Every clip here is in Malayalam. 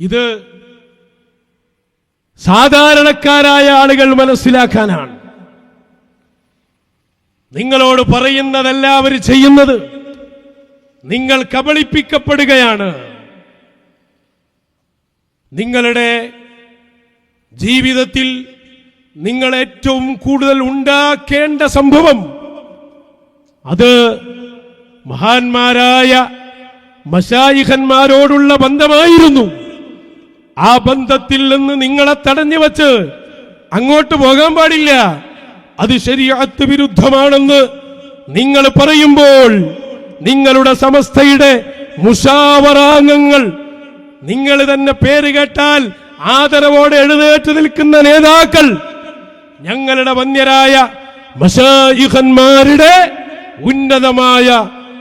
ഇത് സാധാരണക്കാരായ ആളുകൾ മനസ്സിലാക്കാനാണ്. നിങ്ങളോട് പറയുന്നതല്ല അവർ ചെയ്യുന്നത് നിങ്ങൾ കബളിപ്പിക്കപ്പെടുകയാണ്. നിങ്ങളുടെ ജീവിതത്തിൽ നിങ്ങൾ ഏറ്റവും കൂടുതൽ ഉണ്ടാക്കേണ്ട സംഭവം അത് മഹാന്മാരായ മശായിഖന്മാരോടുള്ള ബന്ധമായിരുന്നു. ആ ബന്ധത്തിൽ നിന്ന് നിങ്ങളെ തടഞ്ഞു വച്ച് അങ്ങോട്ട് പോകാൻ പാടില്ല. അത് ശരിയാത്ത് വിരുദ്ധമാണെന്ന് നിങ്ങൾ പറയുമ്പോൾ നിങ്ങളുടെ സമസ്തയുടെ മുഷാവറാംഗങ്ങൾ നിങ്ങൾ തന്നെ പേര് കേട്ടാൽ ആദരവോടെ എഴുന്നേറ്റ് നിൽക്കുന്ന നേതാക്കൾ ഞങ്ങളുടെ വന്യരായ മഷായുഹന്മാരുടെ ഉന്നതമായ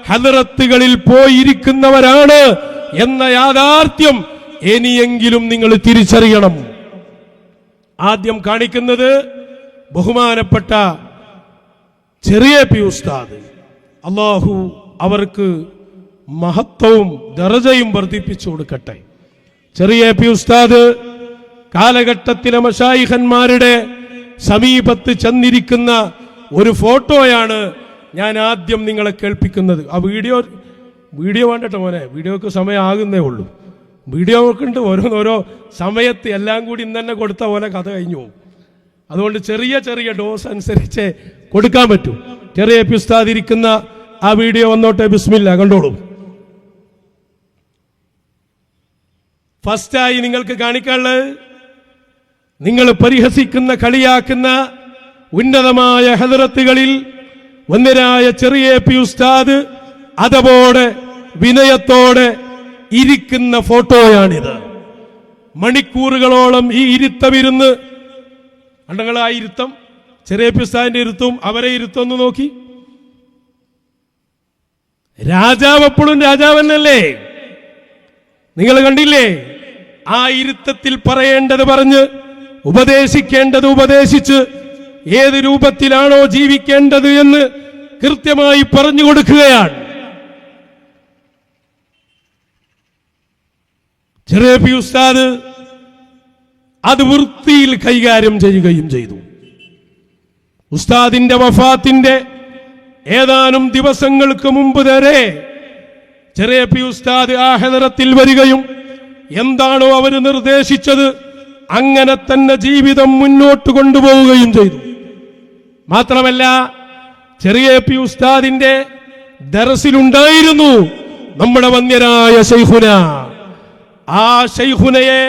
ഹദറത്തുകളിൽ പോയിരിക്കുന്നവരാണ് എന്ന യാഥാർത്ഥ്യം ഇനിയെങ്കിലും നിങ്ങൾ തിരിച്ചറിയണം. ആദ്യം കാണിക്കുന്നത് ബഹുമാനപ്പെട്ട ചെറിയ പി ഉസ്താദ്. അള്ളാഹു അവർക്ക് മഹത്വവും ദറജയും വർദ്ധിപ്പിച്ചു കൊടുക്കട്ടെ. ചെറിയ പി ഉസ്താദ് കാലഘട്ടത്തിലെ മഷായിഹന്മാരുടെ സമീപത്ത് ചെന്നിരിക്കുന്ന ഒരു ഫോട്ടോയാണ് ഞാൻ ആദ്യം നിങ്ങളെ കേൾപ്പിക്കുന്നത്. ആ വീഡിയോ വീഡിയോ വേണ്ടട്ടോ മോനെ? വീഡിയോക്ക് സമയം ആകുന്നേ ഉള്ളൂ. വീഡിയോ ഉണ്ട് ഓരോന്നോരോ സമയത്ത് എല്ലാം കൂടി ഇന്ന് തന്നെ കൊടുത്ത പോലെ കഥ കഴിഞ്ഞു. പോകും അതുകൊണ്ട് ചെറിയ ചെറിയ ഡോസ് അനുസരിച്ച് കൊടുക്കാൻ പറ്റൂ. ചെറിയ പിസ്താതിരിക്കുന്ന ആ വീഡിയോ വന്നോട്ടെ ബിസ്മില്ല കണ്ടോളൂ. ഫസ്റ്റായി നിങ്ങൾക്ക് കാണിക്കാനുള്ളത് നിങ്ങൾ പരിഹസിക്കുന്ന കളിയാക്കുന്ന ഉന്നതമായ ഹദറത്തുകളിൽ ഒന്നരായ ചെറിയ പി ഉസ്താദ് അതപോടെ വിനയത്തോടെ ഇരിക്കുന്ന ഫോട്ടോയാണിത്. മണിക്കൂറുകളോളം ഈ ഇരുത്തമിരുന്ന് കണ്ടങ്ങൾ ആ ഇരുത്തം ചെറിയ പിസ്താന്റെ ഇരുത്തും അവരെ ഇരുത്തം ഒന്ന് നോക്കി. രാജാവ് എപ്പോഴും രാജാവെന്നല്ലേ നിങ്ങൾ കണ്ടില്ലേ? ആ ഇരുത്തത്തിൽ പറയേണ്ടത് പറഞ്ഞ് ഉപദേശിക്കേണ്ടത് ഉപദേശിച്ച് ഏത് രൂപത്തിലാണോ ജീവിക്കേണ്ടത് എന്ന് കൃത്യമായി പറഞ്ഞു കൊടുക്കുകയാണ്. ചെറിയ പി ഉസ്താദ് അത് വൃത്തിയിൽ കൈകാര്യം ചെയ്യുകയും ചെയ്തു. ഉസ്താദിന്റെ വഫാത്തിന്റെ ഏതാനും ദിവസങ്ങൾക്ക് മുമ്പ് വരെ ചെറിയ പി ഉസ്താദ് ആ വരികയും എന്താണോ അവർ നിർദ്ദേശിച്ചത് അങ്ങനെ തന്നെ ജീവിതം മുന്നോട്ട് കൊണ്ടുപോവുകയും ചെയ്തു. മാത്രമല്ല ചെറിയ പി ഉസ്താദിന്റെ ദറസിലുണ്ടായിരുന്നു നമ്മുടെ വന്യരായ ശൈഖുന. ആ ശൈഖുനയെ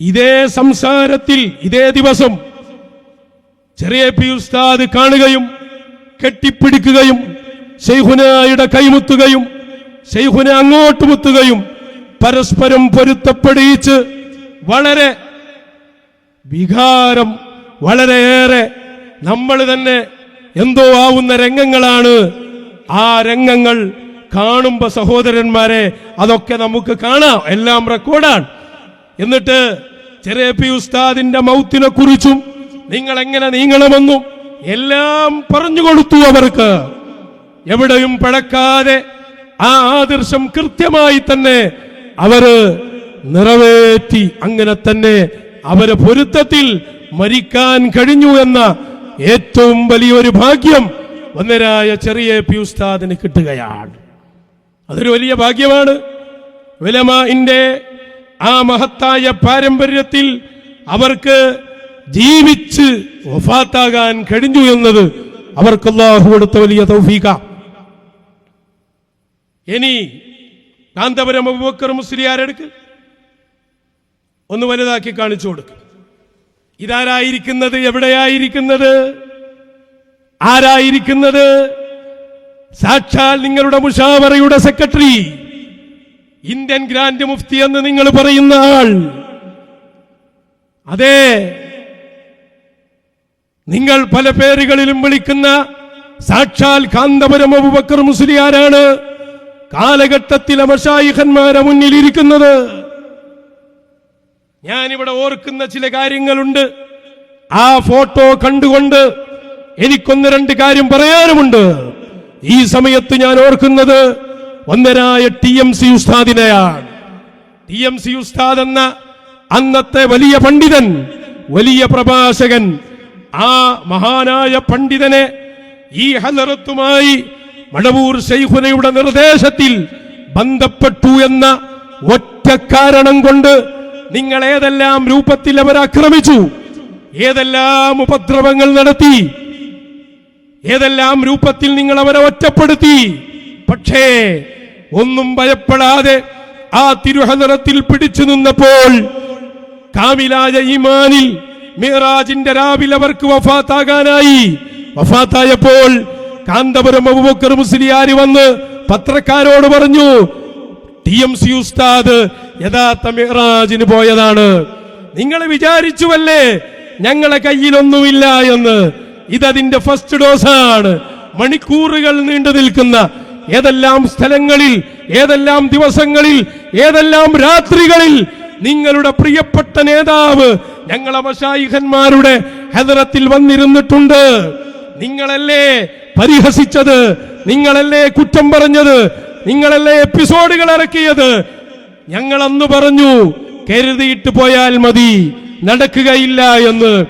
ഇതേ സംസാരത്തിൽ ഇതേ ദിവസം ചെറിയ പി ഉസ്താദ് കാണുകയും കെട്ടിപ്പിടിക്കുകയും ശൈഖുനായുടെ കൈമുത്തുകയും ശൈഖുന അങ്ങോട്ട് മുത്തുകയും പരസ്പരം പൊരുത്തപ്പെടിയിച്ച് വളരെ വികാരം വളരെയേറെ നമ്മൾ തന്നെ എന്തോ ആവുന്ന രംഗങ്ങളാണ് ആ രംഗങ്ങൾ കാണുമ്പോ സഹോദരന്മാരെ അതൊക്കെ നമുക്ക് കാണാം. എല്ലാം റെക്കോർഡാണ്. എന്നിട്ട് ചെറിയ പി ഉസ്താദിന്റെ മൗത്തിനെ കുറിച്ചും നിങ്ങൾ എങ്ങനെ നീങ്ങണമെന്നും എല്ലാം പറഞ്ഞു കൊടുത്തു അവർക്ക്. എവിടെയും പഴക്കാതെ ആ ആദർശം കൃത്യമായി തന്നെ അവർ നിറവേറ്റി അങ്ങനെ തന്നെ അവരെ പൊരുത്തത്തിൽ മരിക്കാൻ കഴിഞ്ഞു എന്ന ഏറ്റവും വലിയൊരു ഭാഗ്യം ഒന്നരായ ചെറിയ പി ഉസ്താദിന് കിട്ടുകയാണ്. അതൊരു വലിയ ഭാഗ്യമാണ്. വിലമാന്റെ ആ മഹത്തായ പാരമ്പര്യത്തിൽ അവർക്ക് ജീവിച്ച് വഫാത്താകാൻ കഴിഞ്ഞു എന്നത് അവർക്ക് അള്ളാഹു കൊടുത്ത വലിയ തൗഫീക ഇനി കാന്തപുരം അബൂബക്കർ മുസ്ലിയാരെടുക്ക്. ഒന്ന് വലുതാക്കി കാണിച്ചു കൊടുക്കും. ഇതാരായിരിക്കുന്നത്? എവിടെയായിരിക്കുന്നത്? ആരായിരിക്കുന്നത്? സാക്ഷാൽ നിങ്ങളുടെ മുഷാവറയുടെ സെക്രട്ടറി ഇന്ത്യൻ ഗ്രാൻഡ് മുഫ്തി എന്ന് നിങ്ങൾ പറയുന്ന ആൾ. അതെ നിങ്ങൾ പല പേരുകളിലും വിളിക്കുന്ന സാക്ഷാൽ കാന്തപുരം അബൂബക്കർ മുസ്ലിയാരാണ് കാലഘട്ടത്തിലെ മഷായിഖന്മാരെ മുന്നിലിരിക്കുന്നത്. ഞാനിവിടെ ഓർക്കുന്ന ചില കാര്യങ്ങളുണ്ട്. ആ ഫോട്ടോ കണ്ടുകൊണ്ട് എനിക്കൊന്ന് രണ്ട് കാര്യം പറയാനുമുണ്ട്. ഈ സമയത്ത് ഞാൻ ഓർക്കുന്നത് ഒന്നരായ ടി എം സി ഉസ്താദിനെയാണ്. ടി എം സി ഉസ്താദ് എന്ന അന്നത്തെ വലിയ പണ്ഡിതൻ വലിയ പ്രഭാഷകൻ ആ മഹാനായ പണ്ഡിതനെ ഈ ഹലറത്തുമായി മടവൂർ ശൈഖുനയുടെ നിർദ്ദേശത്തിൽ ബന്ധപ്പെട്ടു എന്ന ഒറ്റ കാരണം കൊണ്ട് നിങ്ങൾ ഏതെല്ലാം രൂപത്തിൽ അവർ ആക്രമിച്ചു ഏതെല്ലാം ഉപദ്രവങ്ങൾ നടത്തി ഏതെല്ലാം രൂപത്തിൽ നിങ്ങൾ അവരെ ഒറ്റപ്പെടുത്തി? പക്ഷേ ഒന്നും ഭയപ്പെടാതെ ആ തിരുഹനറത്തിൽ പിടിച്ചു നിന്നപ്പോൾ കാമിലായ ഈമാനിൽ മിറാജിന്റെ രാവിലെ അവർക്ക് വഫാത്താകാനായി. വഫാത്തായപ്പോൾ കാന്തപുരം അബുബക്കർ മുസ്ലിയാരി വന്ന് പത്രക്കാരോട് പറഞ്ഞു ടി എം സി ഉസ്താദ് യഥാർത്ഥ മിറാജിന് പോയതാണ്. നിങ്ങൾ വിചാരിച്ചുവല്ലേ ഞങ്ങളെ കയ്യിലൊന്നുമില്ല എന്ന്? ഇതതിന്റെ ഫസ്റ്റ് ഡോസാണ് മണിക്കൂറുകൾ നീണ്ടു നിൽക്കുന്ന ഏതെല്ലാം സ്ഥലങ്ങളിൽ ഏതെല്ലാം ദിവസങ്ങളിൽ ഏതെല്ലാം രാത്രികളിൽ നിങ്ങളുടെ പ്രിയപ്പെട്ട നേതാവ് ഞങ്ങളെ മഷായിഖന്മാരുടെ ഹെദറത്തിൽ വന്നിരുന്നിട്ടുണ്ട്. നിങ്ങളല്ലേ പരിഹസിച്ചത്? നിങ്ങളല്ലേ കുറ്റം പറഞ്ഞത്? നിങ്ങളല്ലേ എപ്പിസോഡുകൾ ഇറക്കിയത്? ഞങ്ങൾ അന്ന് പറഞ്ഞു കരുതിയിട്ട് പോയാൽ മതി നടക്കുകയില്ല എന്ന്.